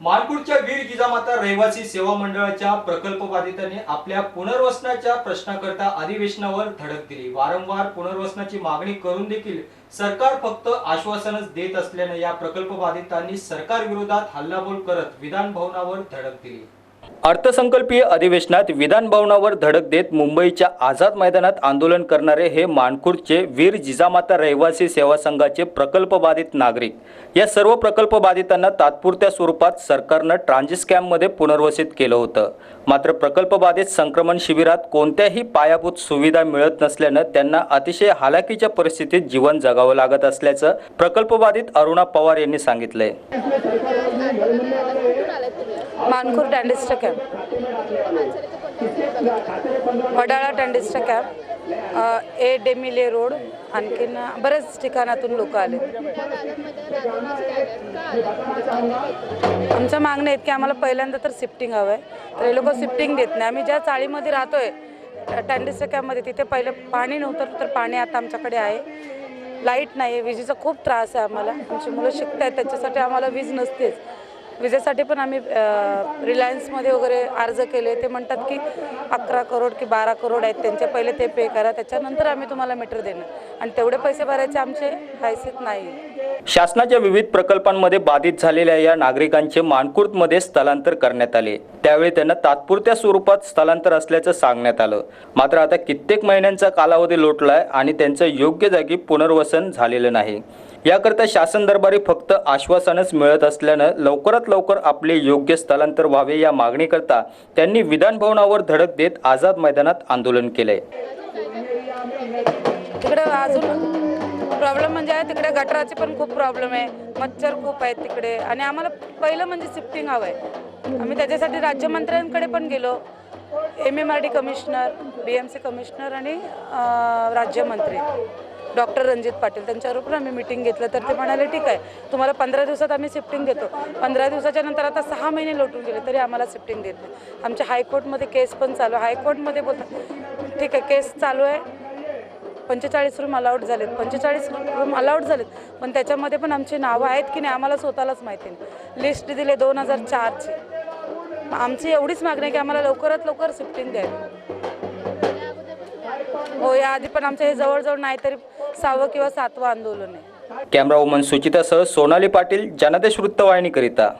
मालपूरच्या वीर जिजामाता रहिवासी सेवा मंडळाच्या प्रकल्प बाधितांनी आपल्या पुनर्वसनाच्या प्रश्नाकरता अधिवेशनावर धडक दिली. वारंवार पुनर्वसनाची मागणी करून देखील सरकार फक्त आश्वासनच देत असल्याने या प्रकल्पबाधितांनी सरकार विरोधात हल्लाबोल करत विधान भवनावर धडक दिली. अर्थसंकल्पीय अधिवेशनात विधान भवनावर धडक देत मुंबईच्या आझाद मैदानात आंदोलन करणारे हे मानखुर्दचे वीर जिजामाता रहिवासी सेवा संघाचे प्रकल्पबाधित नागरिक. या सर्व प्रकल्पबाधितांना तात्पुरत्या स्वरूपात सरकारनं ट्रान्झिस कॅम्पमध्ये पुनर्वसित केलं होतं. मात्र प्रकल्पबाधित संक्रमण शिबिरात कोणत्याही पायाभूत सुविधा मिळत नसल्यानं त्यांना अतिशय हालाकीच्या परिस्थितीत जीवन जगावं लागत असल्याचं प्रकल्पबाधित अरुणा पवार यांनी सांगितलंय. मानखुर्द कॅम्प वडाळा टँडिस्टा कॅम्प ए डेमिले रोड आणखीन बरेच ठिकाणातून लोक आले. आमच्या मागण्या आहेत की आम्हाला पहिल्यांदा तर शिफ्टिंग हवं आहे तर हे लोक शिफ्टिंग देत नाही. आम्ही ज्या चाळीमध्ये राहतो आहे टँडिस्टा कॅम्पमध्ये तिथे पहिलं पाणी नव्हतं तर पाणी आता आमच्याकडे आहे. लाइट नाही आहे. विजेचा खूप त्रास आहे आम्हाला. आमची मुलं शिकत आहेत त्याच्यासाठी आम्हाला वीज नसतेच. विजेसाठी पण आम्ही रिलायन्समध्ये वगैरे अर्ज केले. ते म्हणतात की अकरा करोड की बारा करोड आहेत त्यांचे. पहिले ते पे करा. त्याच्यानंतर आम्ही तुम्हाला मीटर देणार. आणि तेवढे पैसे भरायचे आमचे हैसियत नाही. शासनाच्या विविध प्रकल्पांमध्ये बाधित झालेल्या या नागरिकांचे मानकुर्तमध्ये स्थलांतर करण्यात आले. त्यावेळी त्यांना तात्पुरत्या स्वरूपात स्थलांतर असल्याचं सांगण्यात आलं. मात्र आता कित्येक महिन्यांचा कालावधी लोटलाय आणि त्यांचं योग्य जागी पुनर्वसन झालेलं नाही. याकरता शासन दरबारी फक्त आश्वासनच मिळत असल्यानं लवकरात लवकर आपले योग्य स्थलांतर व्हावे या मागणीकरता त्यांनी विधान भवनावर धडक देत आझाद मैदानात आंदोलन केलंय. प्रॉब्लेम म्हणजे आहे तिकडे गटराचे पण खूप प्रॉब्लेम आहे. मच्छर खूप आहेत तिकडे. आणि आम्हाला पहिलं म्हणजे शिफ्टिंग हवं आहे आम्ही त्याच्यासाठी राज्यमंत्र्यांकडे पण गेलो. M M R D commissioner B M C commissioner आणि राज्यमंत्री. डॉक्टर रणजित पाटील. त्यांच्यावर पण आम्ही मिटिंग घेतलं. तर ते म्हणाले ठीक आहे. तुम्हाला पंधरा दिवसात आम्ही शिफ्टिंग देतो. पंधरा दिवसाच्या नंतर आता सहा महिने लोटून गेले तरी आम्हाला शिफ्टिंग देत नाही. आमच्या हायकोर्टमध्ये केस पण चालू आहे. हायकोर्टमध्ये बोलतात ठीक आहे केस चालू आहे. पंचेचाळीस रूम अलाउड झालेत. पंचेचाळीस रूम अलाउड झालेत. पण त्याच्यामध्ये पण आमची नावं आहेत की नाही आम्हाला स्वतःलाच माहिती नाही लिस्ट दिले दोन हजार चारची. आमची एवढीच मागणी आहे की आम्हाला लवकरात लवकर शिफ्टिंग द्यावी. हो याआधी पण आमचं हे जवळजवळ नाही तरी सहावं किंवा सातवं आंदोलन आहे. कॅमेरा वुमन सुचितासह सोनाली पाटील जनादेश वृत्तवाहिनीकरिता.